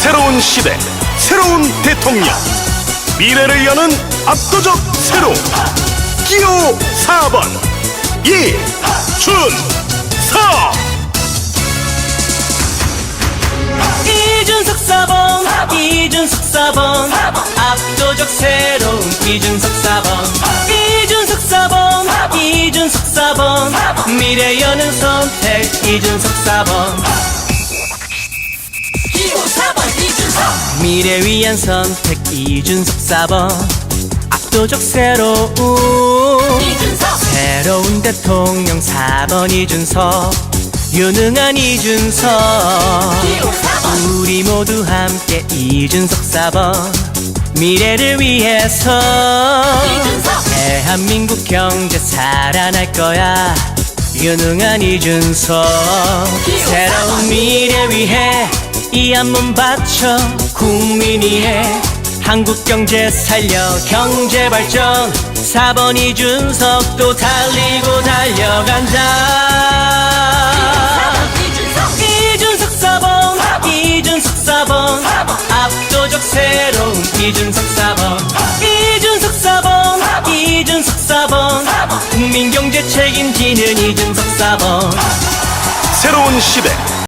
새로운 시대, 새로운 대통령. 미래를 여는 압도적 새로움. 기호 4번. 이준석. 이준석 사번 이준석 사번 압도적 새로운 이준석 사번 이준석 사번 이준석 사번 미래 여는 선택. 이준석 사번 미래 위한 선택 이준석 사번 압도적 새로운 이준석. 새로운 대통령 4번 이준석. 유능한 이준석. 기호 4번 우리 모두 함께 이준석 4번 미래를 위해서 이준석. 대한민국 경제 살아날 거야. 유능한 이준석. 새로운 미래 위해 이 한 몸 바쳐 국민이 해. 한국 경제 살려. 경제 발전. 4번 이준석도 달리고 달려간다. 4번 이준석. 이준석 4번. 이준석 4번. 압도적 새로운 이준석 4번. 이준석 4번. 이준석 4번. 국민 경제 책임지는 이준석 4번. 새로운 시대,